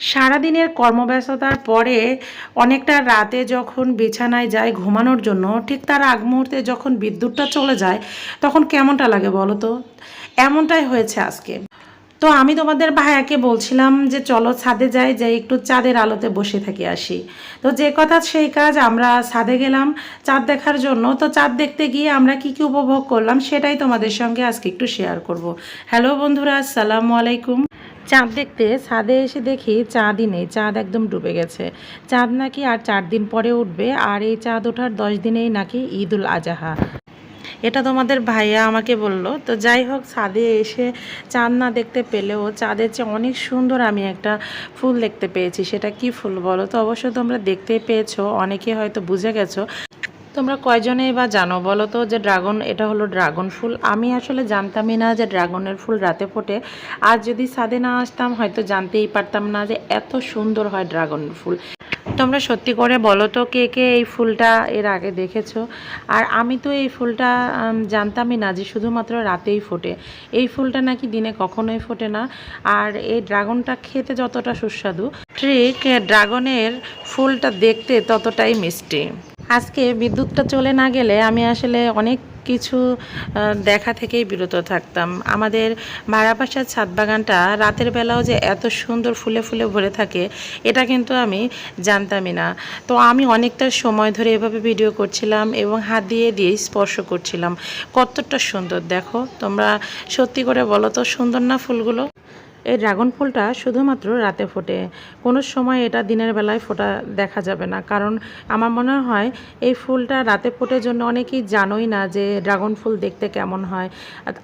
সারাদিনের কর্মব্যস্ততার পরে অনেকটা রাতে যখন বিছানায় যায় ঘুমানোর জন্য, ঠিক তার আগ মুহূর্তে যখন বিদ্যুৎটা চলে যায়, তখন কেমনটা লাগে বলো তো? এমনটাই হয়েছে আজকে। তো আমি তোমাদের ভাইয়াকে বলছিলাম যে চলো ছাদে যাই যাই একটু চাঁদের আলোতে বসে থেকে আসি। তো যে কথা সেই কাজ আমরা ছাদে গেলাম, চাঁদ দেখার জন্য। তো চাঁদ দেখতে গিয়ে আমরা কি কি উপভোগ করলাম সেটাই তোমাদের সঙ্গে আজকে একটু শেয়ার করব। হ্যালো বন্ধুরা, আসসালামু আলাইকুম। চাঁদ দেখতে, ছাদে এসে দেখি চাঁদই নেই, চাঁদ একদম ডুবে গেছে। চাঁদ নাকি আর চার দিন পরে উঠবে, আর এই চাঁদ ওঠার দশ দিনেই নাকি ঈদুল আজাহা। এটা তোমাদের ভাইয়া আমাকে বলল। তো যাই হোক, ছাদে এসে চাঁদ না দেখতে পেলেও চাঁদের চেয়ে অনেক সুন্দর আমি একটা ফুল দেখতে পেয়েছি। সেটা কি ফুল বলো? তো অবশ্যই তোমরা দেখতে পেয়েছ, অনেকে হয়তো বুঝে গেছো। তোমরা কয়জনেই বা জানো বলো তো যে ড্রাগন, এটা হলো ড্রাগন ফুল। আমি আসলে জানতামই না যে ড্রাগনের ফুল রাতে ফোটে। আর যদি ছাদে না আসতাম, হয়তো জানতেই পারতাম না যে এত সুন্দর হয় ড্রাগন ফুল। তোমরা সত্যি করে বলো তো কে কে এই ফুলটা এর আগে দেখেছ? আর আমি তো এই ফুলটা জানতামই না যে শুধুমাত্র রাতেই ফোটে। এই ফুলটা নাকি দিনে কখনোই ফোটে না। আর এই ড্রাগনটা খেতে যতটা সুস্বাদু, ঠিক, ড্রাগনের ফুলটা দেখতে ততটাই মিষ্টি। আজকে বিদ্যুৎটা চলে না গেলে আমি আসলে অনেক কিছু দেখা থেকেই বিরত থাকতাম। আমাদের বাসার ছাদ বাগানটা রাতের বেলাও যে এত সুন্দর ফুলে ফুলে ভরে থাকে, এটা কিন্তু আমি জানতামই না। তো আমি অনেকটা সময় ধরে এভাবে ভিডিও করছিলাম এবং হাত দিয়ে দিয়ে স্পর্শ করছিলাম। কতটা সুন্দর, দেখো, তোমরা সত্যি করে বলো তো সুন্দর না ফুলগুলো? এই ড্রাগন ফুলটা শুধুমাত্র রাতে ফোটে। কোনো সময় এটা দিনের বেলায় ফোটা দেখা যাবে না। কারণ আমার মনে হয় এই ফুলটা রাতে ফোটের জন্য অনেকেই জানোই না যে ড্রাগন ফুল দেখতে কেমন হয়।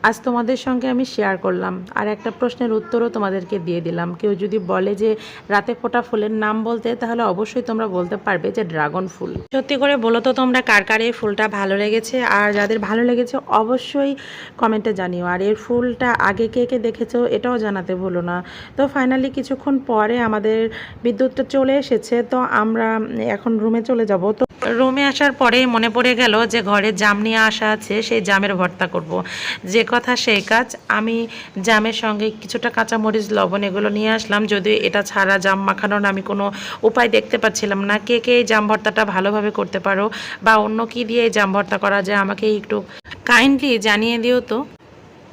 আজ তোমাদের সঙ্গে আমি শেয়ার করলাম। আর একটা প্রশ্নের উত্তরও তোমাদেরকে দিয়ে দিলাম। কেউ যদি বলে যে রাতে ফোটা ফুলের নাম বলতে, তাহলে অবশ্যই তোমরা বলতে পারবে যে ড্রাগন ফুল। সত্যি করে বলো তো তোমরা, কার কার এই ফুলটা ভালো লেগেছে? আর যাদের ভালো লেগেছে, অবশ্যই কমেন্টে জানিও। আর এর ফুলটা আগে কে কে দেখেছ, এটাও জানাতে ভুলো না। তো ফাইনালি কিছুক্ষণ পরে আমাদের বিদ্যুৎটা চলে এসেছে, তো আমরা এখন রুমে চলে যাব। তো রুমে আসার পরেই মনে পড়ে গেল যে ঘরে জাম নিয়ে আসা আছে, সেই জামের ভর্তা করব। যে কথা সেই কাজ, আমি জামের সঙ্গে কিছুটা কাঁচামরিচ, লবণ এগুলো নিয়ে আসলাম, যদিও এটা ছাড়া জাম মাখানোর আমি কোনো উপায় দেখতে পাচ্ছিলাম না। কে কে এই জাম ভর্তাটা ভালোভাবে করতে পারো বা অন্য কি দিয়ে এই জাম ভর্তা করা যায় আমাকে একটু কাইন্ডলি জানিয়ে দিও তো।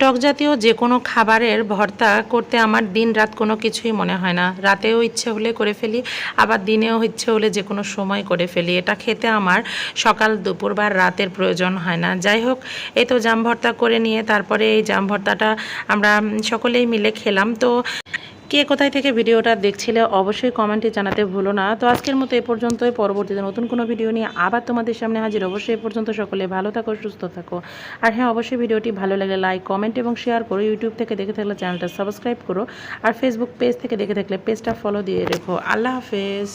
টক জাতীয় যে কোনো খাবারের ভর্তা করতে আমার দিন রাত কোনো কিছুই মনে হয় না। রাতেও ইচ্ছে হলে করে ফেলি, আবার দিনেও ইচ্ছে হলে যে কোনো সময় করে ফেলি। এটা খেতে আমার সকাল, দুপুর বা রাতের প্রয়োজন হয় না। যাই হোক, এই তো জাম ভর্তা করে নিয়ে তারপরে এই জাম ভর্তাটা আমরা সকলেই মিলে খেলাম। তো কে কোথায় থেকে ভিডিওটা দেখছিলে অবশ্যই কমেন্টে জানাতে ভুলো না। তো আজকের মতো এ পর্যন্তই। পরবর্তীতে নতুন কোনো ভিডিও নিয়ে আবার তোমাদের সামনে হাজির অবশ্যই এ পর্যন্ত সকলে ভালো থাকো, সুস্থ থাকো। আর হ্যাঁ অবশ্যই ভিডিওটি ভালো লাগলে লাইক কমেন্ট এবং শেয়ার করো। ইউটিউব থেকে দেখে থাকলে চ্যানেলটা সাবস্ক্রাইব করো। আর ফেসবুক পেজ থেকে দেখে থাকলে পেজটা ফলো দিয়ে রেখো। আল্লাহ হাফেজ।